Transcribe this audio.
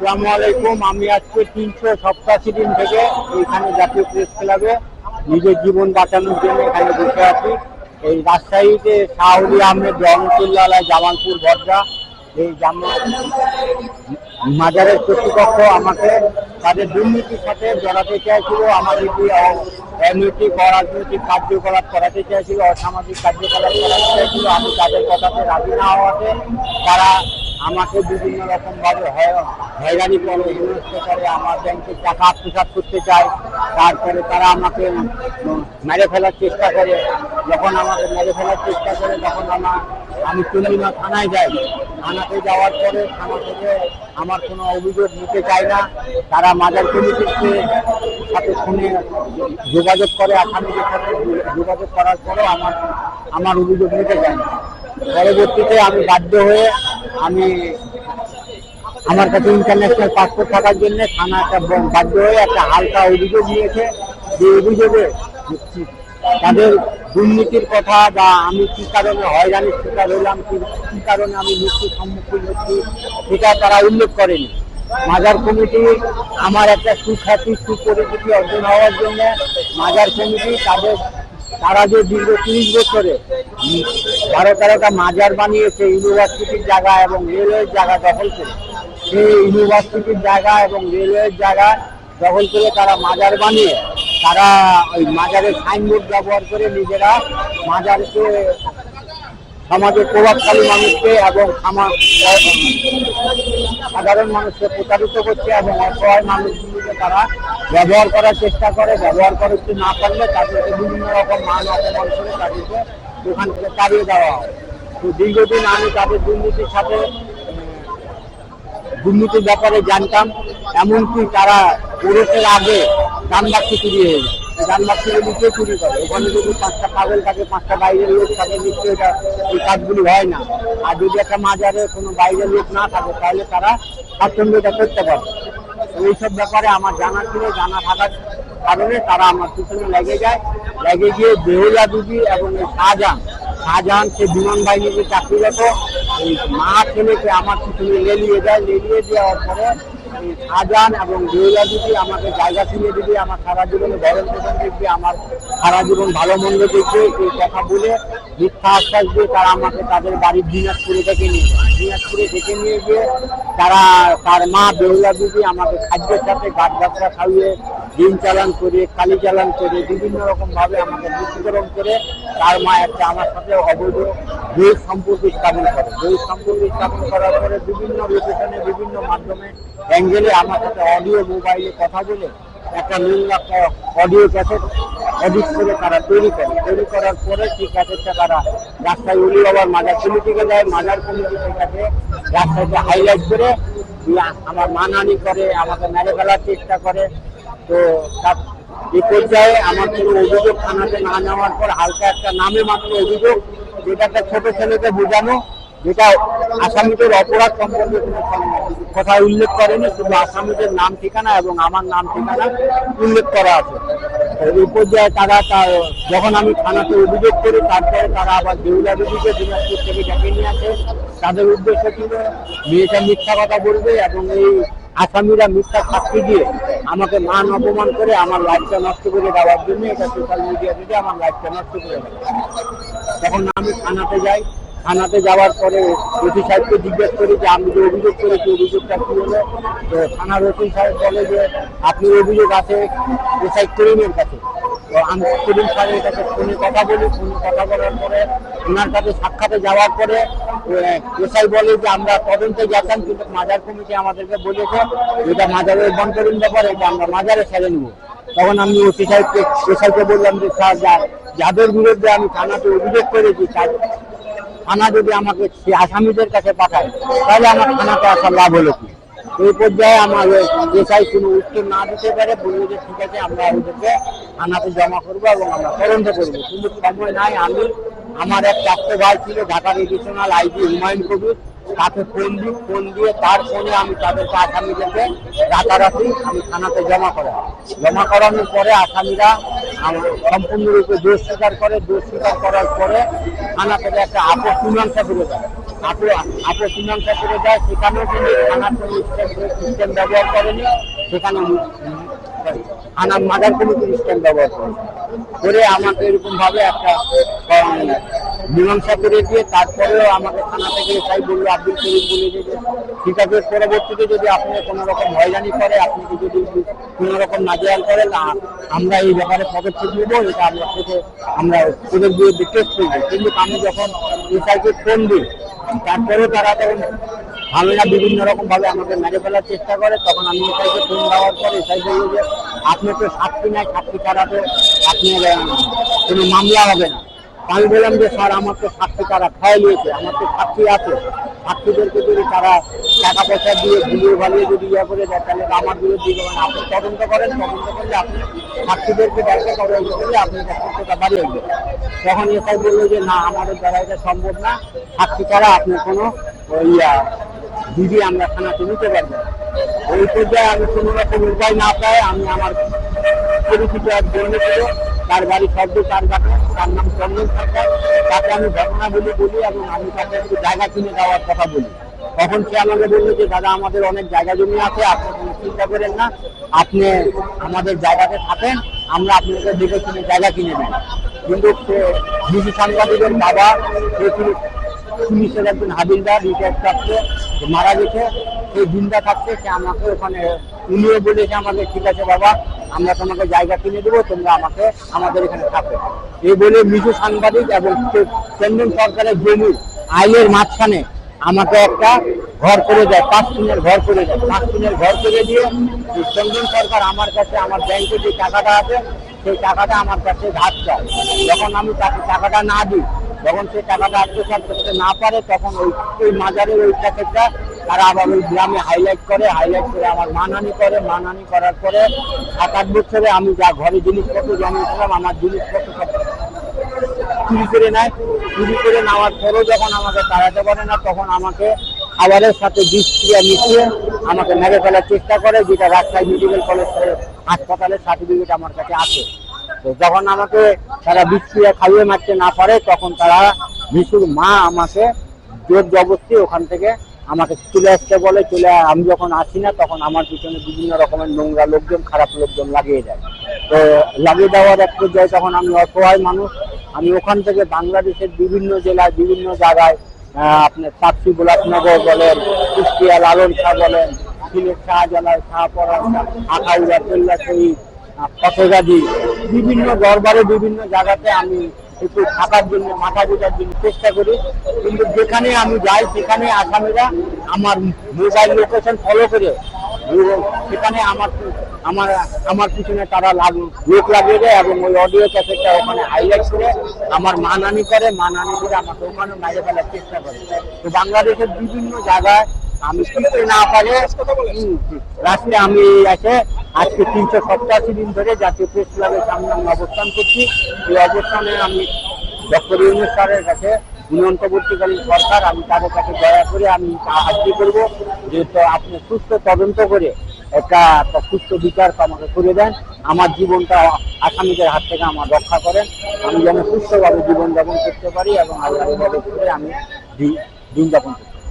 আসসালামু আলাইকুম। আমি আজকে তিনশো সপ্তাশি দিন থেকে এখানে জাতীয় প্রেস ক্লাবে নিজের জীবন বাঁচানোর জন্য এখানে বসে আছি। এই রাজশাহীতে শাহরি আহমেদ রহমতুল্লাহ জামালপুর ভদ্রা, এই জামা মাজারের কর্তৃপক্ষ আমাকে তাদের দুর্নীতির সাথে জড়াতে চাইছিল আমাদের কি অনৈতিক, অরাজনৈতিক কার্যকলাপ করাতে চাইছিল অসামাজিক কার্যকলাপ করাতে চাইছিল আমি তাদের কথাতে রাজি না হওয়াতে তারা আমাকে বিভিন্ন রকম ভাবে হয়রানি করে, হেনস্থ করে, আমার ব্যাংকে টাকা আত্মসাৎ করতে চায় তারপরে তারা আমাকে মেরে ফেলার চেষ্টা করে। যখন আমাকে মেরে ফেলার চেষ্টা করে, তখন আমার, আমি চন্ডিমা থানায় যাই। থানাতে যাওয়ার পরে থানা থেকে আমার কোনো অভিযোগ নিতে চায় না। তারা মাদার কমিটির সাথে শুনে যোগাযোগ করে আসামিদের সাথে যোগাযোগ করার পরেও আমার আমার অভিযোগ নিতে চায় না। পরবর্তীতে আমি বাধ্য হয়ে আমি আমার কাছে ইন্টারন্যাশনাল পাসপোর্ট থাকার জন্য থানা একটা বাধ্য হয়ে একটা হালকা অভিযোগ নিয়েছে যে অভিযোগে তাদের দুর্নীতির কথা বা আমি কি কারণে হয়রানির শিকার হলাম কি কারণে আমি মৃত্যুর সম্মুখীন হচ্ছি, সেটা তারা উল্লেখ করেনি। মাজার কমিটি আমার একটা সুখ্যাতি, সুপরিচিতি অর্জন হওয়ার জন্য মাজার কমিটি তাদের, তারা যে দীর্ঘ তিরিশ বছরে বারো তেরোটা মাজার বানিয়েছে ইউনিভার্সিটির জায়গা এবং রেলওয়ের জায়গা দখল করে। সেই ইউনিভার্সিটির জায়গা এবং রেলওয়ের জায়গা দখল করে তারা মাজার বানিয়ে, তারা ওই মাজারের সাইনবোর্ড ব্যবহার করে নিজেরা মাজারকে সমাজের প্রভাবশালী মানুষকে এবং সাধারণ মানুষকে প্রতারিত করছে এবং অসহায় মানুষগুলিকে তারা ব্যবহার করার চেষ্টা করে। ব্যবহার করতে না পারলে তাদেরকে বিভিন্ন রকম মান অপমান করে তাদেরকে ওখান থেকে তাড়িয়ে দেওয়া হয়। তো দীর্ঘদিন আমি তাদের দুর্নীতির সাথে দুর্নীতির ব্যাপারে জানতাম, এমনকি তারা পুরুষের আগে দানবাক্সি চুরি হয়ে যায়। দানবাক্সিগুলো নিচে চুরি করে, ওখানে যদি পাঁচটা পাগল থাকে, পাঁচটা বাইরের লোক থাকে, নিশ্চয়ই এটা, এই কাজগুলি হয় না। আর যদি একটা মাজারে কোনো বাইরের লোক না থাকে, তাহলে তারা স্বাচ্ছন্দ্যতা করতে পারে। এইসব ব্যাপারে আমার জানা ছিল, জানা থাকার কারণে তারা আমার পিছনে লেগে যায়। লেগে গিয়ে বেহুলা দিদি এবং শাহজাহান। শাহজাহান সে বিমান বাহিনীতে চাকরিরত এই মা ছেলেকে আমার পিছনে লেলিয়ে যায় লেলিয়ে দেওয়ার পরে শাহজাহান এবং বেহুলা দিদি আমাকে জায়গা কিনে দিবি, আমার সারা জীবনে ভরণ পোষণ দেখবি আমার সারা জীবন ভালো মন্দ দেখবে এই কথা বলে মিথ্যা আশ্বাস দিয়ে তারা আমাকে তাদের বাড়ির দিনাজপুরে থেকে নিয়ে যায়। দিনাজপুরে থেকে নিয়ে গিয়ে তারা, তার মা বেহুলা দিদি আমাকে খাদ্যের সাথে গাছ গাছরা খাইয়ে, ডিম চালান করে কালি চালান করে বিভিন্ন রকম ভাবে আমাকে দূষীকরণ করে তার মা একটা আমার সাথে অবৈধ দৈহিক সম্পর্ক স্থাপন করে। দৈহিক সম্পর্ক স্থাপন করার পরে বিভিন্ন লোকেশনে বিভিন্ন মাধ্যমে অ্যাঙ্গেলে আমার সাথে অডিও মোবাইলে কথা বলে একটা নোংরা অডিও ক্যাসেট এডিট করে তারা তৈরি করে। তৈরি করার পরে সেই ক্যাসেটটা তারা রাস্তায় উলি বাবার মাজার কমিটিকে দেয়। মাজার কমিটি সেটাকে রাস্তাতে হাইলাইট করে আমার মানহানি করে, আমাকে মেরে ফেলার চেষ্টা করে। তো তার এই পর্যায়ে আমার কোনো অভিযোগ থানাতে না নেওয়ার পর হালকা একটা নামে মাত্র অভিযোগ যেটা একটা ছোট ছেলেকে বোঝানো যেটা আসামিদের অপরাধ সম্পর্কে কথা উল্লেখ করেনি, শুধু আসামিদের নাম, ঠিকানা এবং আমার নাম, ঠিকানা উল্লেখ করা আছে। এই পর্যায়ে তারা যখন আমি থানাতে অভিযোগ করি, তারপরে তারা আবার দেউলা দেবীকে দিনাজপুর থেকে ডেকে নিয়ে আসে। তাদের উদ্দেশ্য ছিল মেয়েটা মিথ্যা কথা বলবে এবং এই আসামিরা মিথ্যা সাক্ষী দিয়ে আমাকে মান অপমান করে আমার লাইফটা নষ্ট করে দেওয়ার জন্য এটা সোশ্যাল মিডিয়া থেকে আমার লাইফটা নষ্ট করে দেয়। তখন আমি থানাতে যাই। থানাতে যাওয়ার পরে ওসি সাহেবকে জিজ্ঞেস করি যে আমি যে অভিযোগ করেছি অভিযোগটা কি হলো? তো থানার ওসি সাহেব বলে যে, আপনি অভিযোগ আছে, এসআই করিমের কাছে। তো আমি করিম স্যারের কাছে ফোনে কথা বলি। ফোনে কথা বলার পরে ওনার কাছে সাক্ষাতে যাওয়ার পরে এসআই বলে যে, আমরা তদন্তে যেতাম কিন্তু মাজার কমিটি আমাদেরকে বলেছে, এটা মাজারের বন্টনের ব্যাপার, এটা আমরা মাজারে ছেড়ে নেব। তখন আমি ওসি সাহেবকে, এসআইকে বললাম যে, স্যার, যা- যাদের বিরুদ্ধে আমি থানাতে অভিযোগ করেছি থানা যদি আমাকে আসামিদের কাছে পাঠায়, তাহলে আমার থানাতে আসার লাভ হলো কি? এই পর্যায়ে আমার এসআই কোনো উত্তর না দিতে পারে, বলল যে ঠিক আছে, আমরা ওদেরকে থানাতে জমা করব এবং আমরা তদন্ত করব। কিন্তু সময় নাই, আমি, আমার এক চারটে ভাই ছিল, ঢাকা রিজিশনাল আইজি হুমায়ুন কবির তাকে ফোন দিই ফোন দিয়ে তার ফোনে আমি তাদেরকে আসামিদেরকে রাতারাতি আমি থানাতে জমা করাই জমা করানোর পরে আসামিরা সম্পূর্ণরূপে দোষ স্বীকার করে দোষ স্বীকার করার পরে থানা থেকে একটা আপস মীমাংসা করে দেয়। আপোষ মীমাংসা করে দেয়, সেখানেও কিন্তু থানার কোনো সিস্টেম ব্যবহার করেনি সেখানে থানার মাদার কোনো সিস্টেম ব্যবহার করে আমাকে এরকমভাবে একটা মীমাংসা করে দিয়ে তারপরেও আমাকে থানা থেকে এসআই বলল, আব্দুল করিম বলে যে ঠিক আছে, পরবর্তীতে যদি আপনি কোনো রকম হয়রানি করে, আপনি যদি কোনো রকম নাজেহাল করেন না আমরা এই ব্যাপারে পদক্ষেপ নেব, এটা আমরা থেকে আমরা ওদের বিরুদ্ধে কেস করব। কিন্তু আমি যখন এসআইকে ফোন দিই, তারপরেও তারা তখন না, বিভিন্ন রকম ভাবে আমাকে মেরে ফেলার চেষ্টা করে, তখন আমি এসআইকে ফোন দেওয়ার পরে এসআই বলল যে, আপনি তো সাক্ষী নাই, সাক্ষী ছাড়া তো আপনার কোনো মামলা হবে না। আমি বললাম যে স্যার আমার তো সাক্ষী তারা খাই নিয়েছে আমার তো সাক্ষী আছে। সাক্ষীদেরকে যদি তারা টাকা পয়সা দিয়ে গুলিয়ে ভালিয়ে যদি ইয়ে করে দেয় তাহলে আমার বিরুদ্ধে যাবেন আপনি তদন্ত করেন তদন্ত করলে আপনি সাক্ষীদেরকে দেখে তদন্ত করলে আপনি টাকা বাড়িয়ে দেবেন তখন এসআই বলল যে না আমাদের দ্বারা এটা সম্ভব না। সাক্ষী ছাড়া আপনি কোনো আহ, দিদি আমরা থানাতে নিতে পারব। ওই পর্যায়ে আমি কোনো রকম উপায় না পাই আমি আমার পরিচিত এক বন্ধু ছিল তার বাড়ি শব্দ তার কাছে তার নাম চন্দন সরকার। তাকে আমি বলি বলি এবং আমি তাকে একটু জায়গা কিনে দেওয়ার কথা বলি। তখন সে আমাকে বলল যে, দাদা, আমাদের অনেক জায়গা জমি আছে, আপনি কোনো চিন্তা করেন না। আপনি আমাদের জায়গাতে থাকেন, আমরা আপনাকে দেখে কিনে জায়গা কিনে দেবো। কিন্তু সে বিজু সাংবাদিকের বাবা, সে ছিল পুলিশের একজন হাবিলদার রিটায়ার থাকতে মারা গেছে। সেই জিন্দা থাকতে সে আমাকে ওখানে উনিও বলেছে আমাকে, ঠিক আছে বাবা আমরা তোমাকে জায়গা কিনে দেবো, তোমরা আমাকে, আমাদের এখানে থাকো। এই বলে মৃদু সাংবাদিক এবং কেন্দ্র সরকারের জমি আইলের মাঝখানে আমাকে একটা ঘর করে দেয়, পাঁচ দিনের ঘর করে দেয়। পাঁচ দিনের ঘর করে দিয়ে চন্দন সরকার আমার কাছে, আমার ব্যাংকে যে টাকাটা আছে, সেই টাকাটা আমার কাছে ধার চায়। যখন আমি তাকে টাকাটা না দিই, যখন সেই টাকাটা আত্মসাৎ করতে না পারে, তখন ওই ওই মাজারের ওই প্যাকেটটা তারা আবার ওই গ্রামে হাইলাইট করে হাইলাইট করে আমার মানহানি করে, মানহানি করার পরে সাত, আট বছরে আমি যা ঘরে জিনিসপত্র জমিয়েছিলাম, আমার জিনিসপত্র সব চুরি করে নেয়। চুরি করে নেওয়ার পরেও যখন আমাকে তাড়াতে পারে না, তখন আমাকে খাবারের সাথে বিষক্রিয়া মিশিয়ে আমাকে মেরে ফেলার চেষ্টা করে, যেটা রাজশাহী মেডিকেল কলেজ হাসপাতালের সার্টিফিকেট আমার কাছে আছে। তো যখন আমাকে তারা বিষক্রিয়া খাইয়ে মারতে না পারে, তখন তারা মিশুর মা আমাকে জোর জবরদস্তি ওখান থেকে আমাকে চলে আসতে বলে, চলে আমি যখন আসি না, তখন আমার পিছনে বিভিন্ন রকমের নোংরা লোকজন, খারাপ লোকজন লাগিয়ে দেয়। তো লাগিয়ে দেওয়ার এক পর্যায়ে তখন আমি অসহায় মানুষ, আমি ওখান থেকে বাংলাদেশের বিভিন্ন জেলায়, বিভিন্ন জায়গায় আপনার সাক্ষী গোলাপনগর বলেন, কুষ্টিয়া লালন শাহ বলেন, সিলেট শাহজালাল শাহপরা আখাউড়া কেল্লা শহীদ ফতেগাদি বিভিন্ন দরবারে বিভিন্ন জায়গাতে আমি একটু থাকার জন্য, মাথা গোটার জন্য চেষ্টা করি। কিন্তু যেখানে আমি যাই, সেখানে আসামিরা আমার মোবাইল লোকেশন ফলো করে সেখানে আমার আমার আমার পিছনে তারা লাগ- লোক লাগিয়ে দেয় এবং ওই অডিও ক্যাসেটটা ওখানে হাইলাইট করে আমার মানহানি করে মানহানি করে আমাকে ওখানে মাইরে ফেলার চেষ্টা করে। তো বাংলাদেশের বিভিন্ন জায়গায় আমি কিনতে না পারে রাস্তায় আমি এসে আজকে তিনশো সপ্তাশি দিন ধরে জাতীয় প্রেস ক্লাবের সামনে আমি অবস্থান করছি। এই অবস্থানে আমি ডক্টর ইউনুস স্যারের কাছে অন্তর্বর্তীকালীন সরকার, আমি তাদের কাছে দয়া করে আমি সাহায্য করব। যে আপনি সুস্থ তদন্ত করে একটা সুস্থ বিচার আমাকে করে দেন। আমার জীবনটা আসামিদের হাত থেকে আমার রক্ষা করেন। আমি যেন সুস্থভাবে জীবনযাপন করতে পারি এবং আল্লাহ করে আমি দিন দিন যাপন করতে পারি।